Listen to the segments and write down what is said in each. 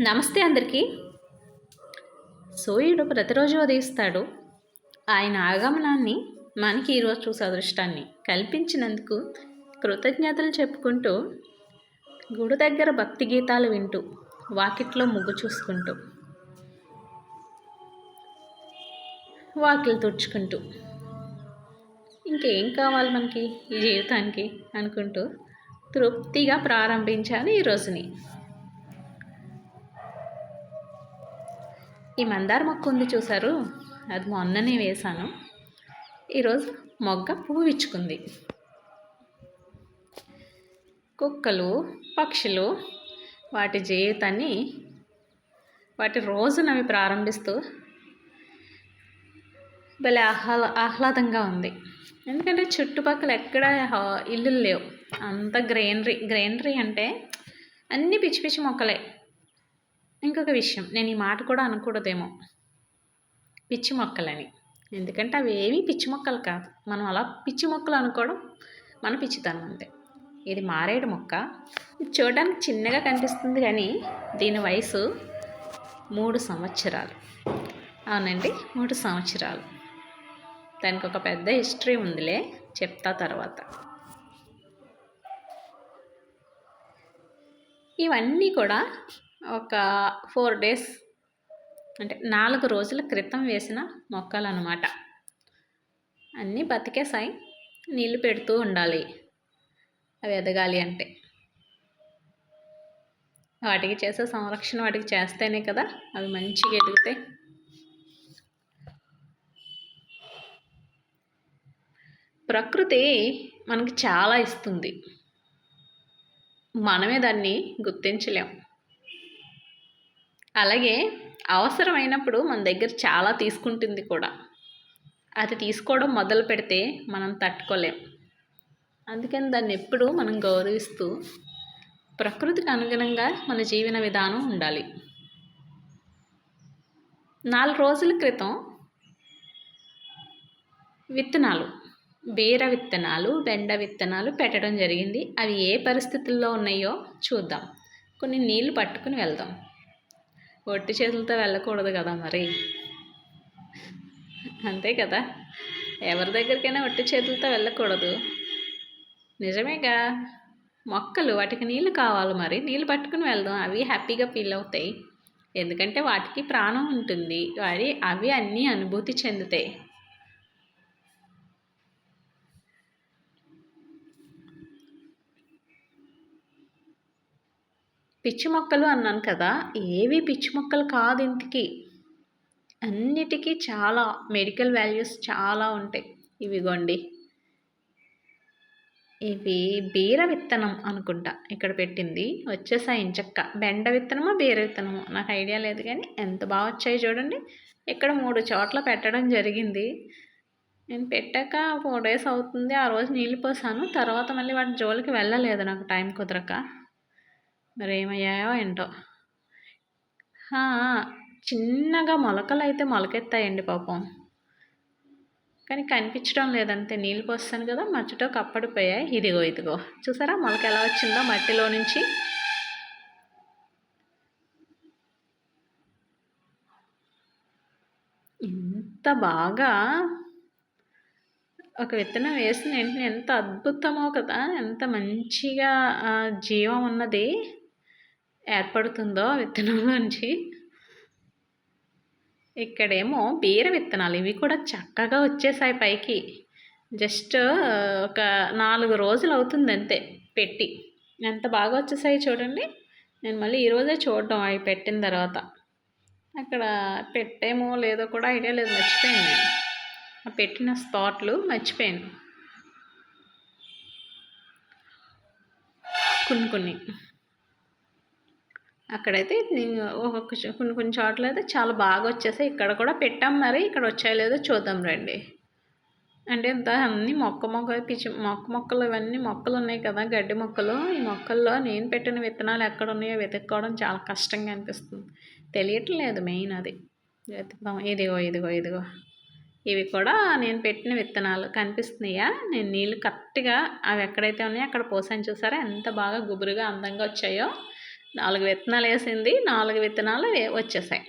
నమస్తే అందరికీ. సూర్యుడు ప్రతిరోజు ఉదయిస్తాడు. ఆయన ఆగమనాన్ని మనకి ఈరోజు చూసే అదృష్టాన్ని కల్పించినందుకు కృతజ్ఞతలు చెప్పుకుంటూ గుడి దగ్గర భక్తి గీతాలు వింటూ వాకిట్లో ముగ్గు చూసుకుంటూ వాకిలు తుడుచుకుంటూ ఇంకేం కావాలి మనకి ఈ జీవితానికి అనుకుంటూ తృప్తిగా ప్రారంభించాను ఈ రోజుని. ఈ మందార మొక్క ఉంది చూసారు అది మొన్ననే వేశాను. ఈరోజు మొగ్గ పువ్వు ఇచ్చుకుంది కుక్కలు పక్షులు వాటి జీవితాన్ని వాటి రోజునవి ప్రారంభిస్తూ భలే ఆహ్లా ఆహ్లాదంగా ఉంది. ఎందుకంటే చుట్టుపక్కల ఎక్కడ ఇల్లులు లేవు. అంత గ్రీనరీ గ్రీనరీ అంటే అన్నీ పిచ్చి పిచ్చి మొక్కలే. ఇంకొక విషయం. నేను ఈ మాట కూడా అనకూడదేమో. పిచ్చి మొక్కలని. ఎందుకంటే అవి ఏమీ పిచ్చి మొక్కలు కాదు. మనం అలా పిచ్చి మొక్కలు అనుకోవడం మన పిచ్చితనం అంతే. ఇది మారేడు మొక్క. ఇది చూడడానికి చిన్నగా కనిపిస్తుంది కానీ దీని వయసు మూడు సంవత్సరాలు. అవునండి మూడు సంవత్సరాలు. దానికి ఒక పెద్ద హిస్టరీ ఉందిలే. చెప్తా తర్వాత. ఇవన్నీ కూడా ఒక ఫోర్ డేస్ అంటే నాలుగు రోజుల క్రితం వేసిన మొక్కలు అనమాట అన్నీ బతికేసాయి నీళ్ళు పెడుతూ ఉండాలి. అవి ఎదగాలి అంటే. వాటికి చేసే సంరక్షణ వాటికి చేస్తేనే కదా అవి మంచిగా ఎదుగుతాయి ప్రకృతి మనకి చాలా ఇస్తుంది. మనమే దాన్ని గుర్తించలేం. అలాగే అవసరమైనప్పుడు మన దగ్గర చాలా తీసుకుంటుంది కూడా. అది తీసుకోవడం మొదలు పెడితే మనం తట్టుకోలేం. అందుకని దాన్ని ఎప్పుడూ మనం గౌరవిస్తూ ప్రకృతికి అనుగుణంగా మన జీవన విధానం ఉండాలి. నాలుగు రోజుల క్రితం విత్తనాలు బీర విత్తనాలు బెండ విత్తనాలు పెట్టడం జరిగింది. అవి ఏ పరిస్థితుల్లో ఉన్నాయో చూద్దాం. కొన్ని నీళ్ళు పట్టుకుని వెళ్దాం. ఒట్టి చేతులతో వెళ్ళకూడదు కదా మరి. అంతే కదా. ఎవరి దగ్గరికైనా ఒట్టి చేతులతో వెళ్ళకూడదు. నిజమేగా. మొక్కలు వాటికి నీళ్ళు కావాలి మరి. నీళ్ళు పట్టుకుని వెళ్దాం. అవి హ్యాపీగా ఫీల్ అవుతాయి. ఎందుకంటే వాటికి ప్రాణం ఉంటుంది. వారి అవి అన్నీ అనుభూతి చెందుతాయి. పిచ్చి మొక్కలు అన్నాను కదా ఏవి పిచ్చి మొక్కలు కాదు ఇంటికి అన్నిటికీ చాలా మెడికల్ వాల్యూస్ చాలా ఉంటాయి. ఇవిగోండి. ఇవి బీర విత్తనం అనుకుంటా ఇక్కడ పెట్టింది. వచ్చేసాయి ఇంచక్క. బెండ విత్తనమో బీర విత్తనమో? నాకు ఐడియా లేదు కానీ ఎంత బాగా వచ్చాయి చూడండి. ఇక్కడ మూడు చోట్ల పెట్టడం జరిగింది. నేను పెట్టాక ఫోర్ డేస్ అవుతుంది. ఆ రోజు నీళ్ళు పోసాను. తర్వాత మళ్ళీ వాటి జోలికి వెళ్ళలేదు నాకు టైం కుదరక. మరి ఏమయ్యాయో ఏంటో చిన్నగా మొలకలు అయితే మొలకెత్తాయండి పాపం. కానీ కనిపించడం లేదంతే నీళ్ళు పోస్తాను కదా మచ్చటో కప్పడిపోయాయి. ఇదిగో ఇదిగో. చూసారా మొలక ఎలా వచ్చిందో మట్టిలో నుంచి. ఎంత బాగా ఒక విత్తనం వేసిన వెంటనే ఎంత అద్భుతమో కదా ఎంత మంచిగా జీవం ఉన్నది. ఏర్పడుతుందో విత్తనంలోంచి ఇక్కడేమో బీర విత్తనాలు ఇవి కూడా చక్కగా వచ్చేసాయి పైకి. జస్ట్ ఒక నాలుగు రోజులు అవుతుంది అంతే పెట్టి. ఎంత బాగా వచ్చేసాయి చూడండి. నేను మళ్ళీ ఈరోజే చూడటం అవి పెట్టిన తర్వాత. అక్కడ పెట్టేమో లేదో కూడా ఐడియా లేదు మర్చిపోయాను నేను. ఆ పెట్టిన స్పాట్లు మర్చిపోయాను. కొన్ని కొన్ని. అక్కడైతే ఒక్కొక్క కొన్ని కొన్ని చోట్ల అయితే చాలా బాగా వచ్చేసాయి. ఇక్కడ కూడా పెట్టాం మరి. ఇక్కడ వచ్చాయో లేదో చూద్దాం రండి. అంటే ఇంత అన్ని మొక్క మొక్క పిచ్చి మొక్క మొక్కలు ఇవన్నీ మొక్కలు ఉన్నాయి కదా గడ్డి మొక్కలు. ఈ మొక్కల్లో నేను పెట్టిన విత్తనాలు ఎక్కడ ఉన్నాయో వెతుక్కోవడం చాలా కష్టంగా అనిపిస్తుంది. తెలియట్లేదు మెయిన్ అది. వెతుకుదాం. ఇదిగో ఇదిగో ఇదిగో. ఇవి కూడా నేను పెట్టిన విత్తనాలు కనిపిస్తున్నాయా? నేను నీళ్ళు కరెక్ట్గా అవి ఎక్కడైతే ఉన్నాయో అక్కడ పోసాను చూసారా? ఎంత బాగా గుబురుగా అందంగా వచ్చాయో. నాలుగు విత్తనాలు వేసింది నాలుగు విత్తనాలు వచ్చేసాయి.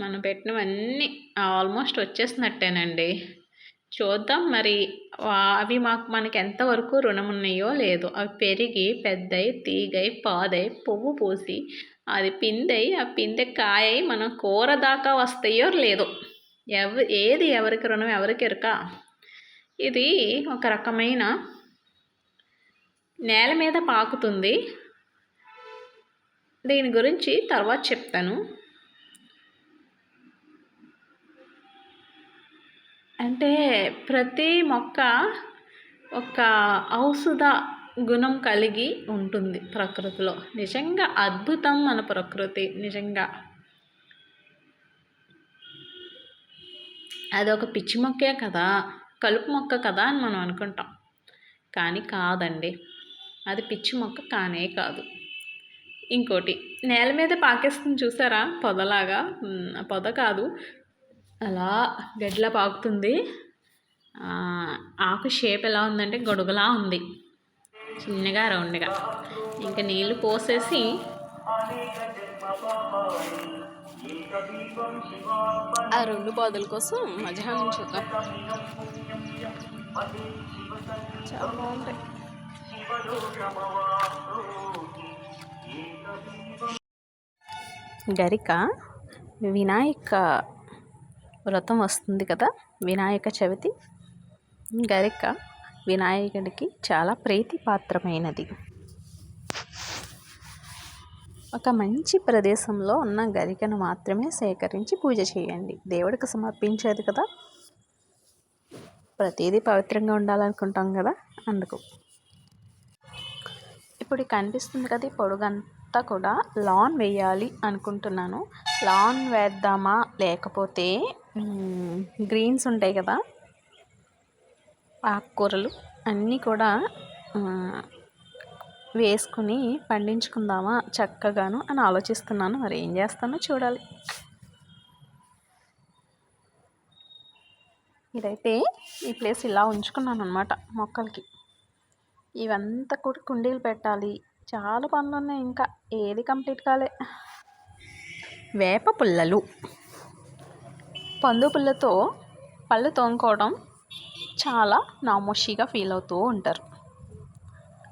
మనం పెట్టినవన్నీ ఆల్మోస్ట్ వచ్చేసినట్టేనండి. చూద్దాం మరి అవి మాకు మనకి ఎంతవరకు రుణం ఉన్నాయో లేదో. అవి పెరిగి పెద్దయి తీగై పాదై పువ్వు పూసి అది పిందై ఆ పిందె కాయ మనం కూర దాకా వస్తాయో లేదో. ఎవ ఏది ఎవరికి రుణం ఎవరికి ఎరక ఇది ఒక రకమైన నేల మీద పాకుతుంది. దీని గురించి తర్వాత చెప్తాను. అంటే ప్రతి మొక్క ఒక ఔషధ గుణం కలిగి ఉంటుంది ప్రకృతిలో. నిజంగా అద్భుతం మన ప్రకృతి నిజంగా. అది ఒక పిచ్చి మొక్కే కదా కలుపు మొక్క కదా అని మనం అనుకుంటాం. కానీ కాదండి. అది పిచ్చి మొక్క కానే కాదు. ఇంకోటి నేల మీద పాకేస్తుంది చూసారా? పొదలాగా. పొద కాదు. అలా గడ్డిలా పాకుతుంది. ఆకు షేప్ ఎలా ఉందంటే గొడుగులా ఉంది. చిన్నగా రౌండ్గా. ఇంకా నీళ్ళు పోసేసి ఆ రెండు పొదల కోసం మధ్యాహ్నం చూద్దాం. చాలా బాగుంటాయి. గరిక వినాయక వ్రతం వస్తుంది కదా వినాయక చవితి. గరిక వినాయకుడికి చాలా ప్రీతిపాత్రమైనది. ఒక మంచి ప్రదేశంలో ఉన్న గరికను మాత్రమే సేకరించి పూజ చేయండి. దేవుడికి సమర్పించేది కదా. ప్రతిదీ పవిత్రంగా ఉండాలనుకుంటాం కదా అందుకు. ఇప్పుడు కనిపిస్తుంది కదా పొడుగంతా కూడా లాన్ వేయాలి అనుకుంటున్నాను. లాన్ వేద్దామా? లేకపోతే గ్రీన్స్ ఉంటాయి కదా ఆకుకూరలు అన్నీ కూడా వేసుకుని పండించుకుందామా చక్కగాను అని ఆలోచిస్తున్నాను. మరి ఏం చేస్తానో చూడాలి. ఇదైతే ఈ ప్లేస్ ఇలా ఉంచుకున్నాను అనమాట మొక్కలకి. ఇవంతా కూడా కుండీలు పెట్టాలి. చాలా పనులు ఉన్నాయి ఇంకా. ఏది కంప్లీట్ కాలే. వేప పుల్లలు. పందు పుల్లతో పళ్ళు తోముకోవడం చాలా నామోషిగా ఫీల్ అవుతూ ఉంటారు.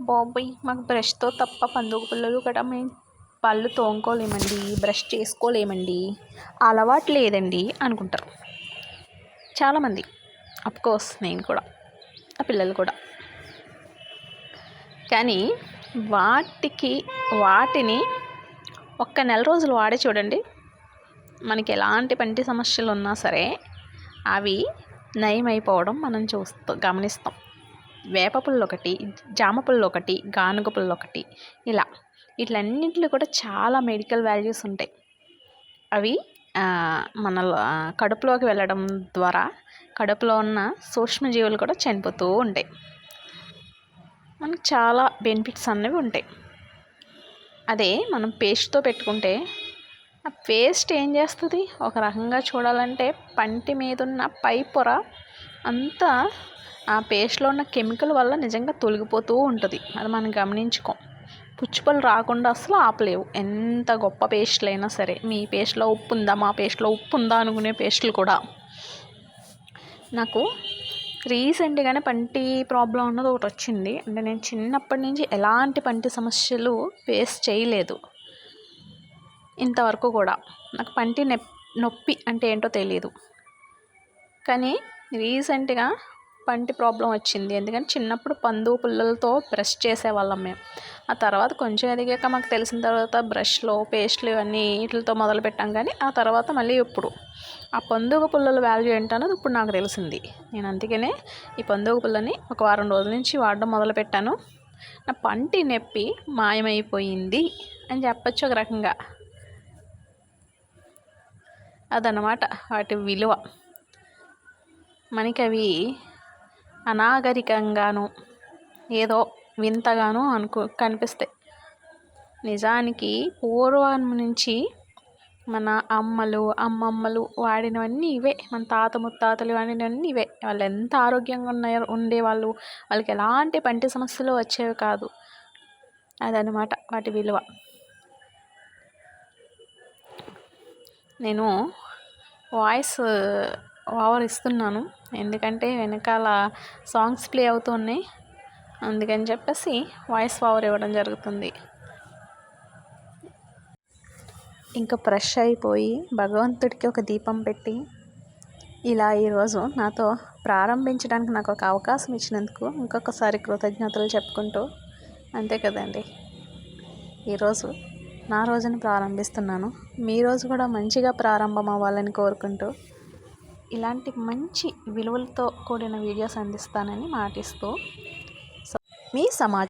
బాబోయ్ మాకు బ్రష్తో తప్ప పందుగ పుల్లలు కూడా మేము పళ్ళు తోముకోలేమండి బ్రష్ చేసుకోలేమండి. అలవాటు లేదండి అనుకుంటారు. చాలామంది కోర్స్ నేను కూడా. ఆ పిల్లలు కూడా. కానీ వాటికి వాటిని ఒక్క నెల రోజులు వాడి చూడండి. మనకి ఎలాంటి పంటి సమస్యలు ఉన్నా సరే అవి నయమైపోవడం మనం చూస్తూ గమనిస్తాం. వేప పుల్ల ఒకటి జామ పుల్ల ఒకటి గానుగ పుల్ల ఒకటి ఇలా. వీటిలన్నింటిలో కూడా చాలా మెడికల్ వాల్యూస్ ఉంటాయి. అవి మన కడుపులోకి వెళ్ళడం ద్వారా కడుపులో ఉన్న సూక్ష్మజీవులు కూడా చనిపోతూ ఉంటాయి. మనకు చాలా బెనిఫిట్స్ అనేవి ఉంటాయి. అదే మనం పేస్ట్తో పెట్టుకుంటే ఆ పేస్ట్ ఏం చేస్తుంది? ఒక రకంగా చూడాలంటే పంటి మీద ఉన్న పై పొర అంతా ఆ పేస్ట్లో ఉన్న కెమికల్ వల్ల నిజంగా తొలగిపోతూ ఉంటుంది. అది మనం గమనించుకోం. పుచ్చుపళ్ళు రాకుండా అసలు ఆపలేవు. ఎంత గొప్ప పేస్ట్లు అయినా సరే. మీ పేస్ట్లో ఉప్పు ఉందా? మా పేస్ట్లో ఉప్పు ఉందా? అనుకునే పేస్ట్లు కూడా. నాకు రీసెంట్గానే పంటి ప్రాబ్లం అన్నది ఒకటి వచ్చింది. అంటే నేను చిన్నప్పటి నుంచి ఎలాంటి పంటి సమస్యలు ఫేస్ చేయలేదు. ఇంతవరకు కూడా. నాకు పంటి నొప్పి అంటే ఏంటో తెలియదు కానీ రీసెంట్గా పంటి ప్రాబ్లం వచ్చింది. ఎందుకంటే చిన్నప్పుడు పందు పుల్లలతో బ్రష్ చేసేవాళ్ళం మేము. ఆ తర్వాత కొంచెం ఎదిగాక మాకు తెలిసిన తర్వాత బ్రష్లు పేస్ట్లు ఇవన్నీ వీటితో మొదలు పెట్టాం. కానీ ఆ తర్వాత మళ్ళీ ఇప్పుడు ఆ పందుగ పుల్లల వాల్యూ ఏంటన్నది ఇప్పుడు నాకు తెలిసింది. నేను అందుకనే ఈ పందుగ పుల్లని ఒక వారం రోజుల నుంచి వాడడం మొదలుపెట్టాను నా పంటి నొప్పి మాయమైపోయింది అని చెప్పచ్చు ఒక రకంగా. అదనమాట వాటి విలువ. మనకి అవి అనాగరికంగానూ ఏదో వింతగానూ అనుకో కనిపిస్తాయి. నిజానికి పూర్వం నుంచి మన అమ్మలు అమ్మమ్మలు వాడినవన్నీ ఇవే. మన తాత ముత్తాతలు వాడినవన్నీ ఇవే. వాళ్ళు ఎంత ఆరోగ్యంగా ఉన్నాయో ఉండేవాళ్ళు వాళ్ళకి ఎలాంటి పంటి సమస్యలు వచ్చేవి కాదు. అదనమాట వాటి విలువ. నేను వాయిస్ ఓవర్ ఇస్తున్నాను ఎందుకంటే వెనకాల సాంగ్స్ ప్లే అవుతున్నాయి. అందుకని చెప్పేసి వాయిస్ ఓవర్ ఇవ్వడం జరుగుతుంది. ఇంకా ఫ్రెష్ అయిపోయి భగవంతుడికి ఒక దీపం పెట్టి ఇలా ఈరోజు నాతో ప్రారంభించడానికి నాకు ఒక అవకాశం ఇచ్చినందుకు ఇంకొకసారి కృతజ్ఞతలు చెప్పుకుంటూ అంతే కదండి. ఈరోజు నా రోజుని ప్రారంభిస్తున్నాను. మీ రోజు కూడా మంచిగా ప్రారంభం అవ్వాలని కోరుకుంటూ ఇలాంటి మంచి విలువలతో కూడిన వీడియోస్ అందిస్తానని మాటిస్తూ మీ సమాజం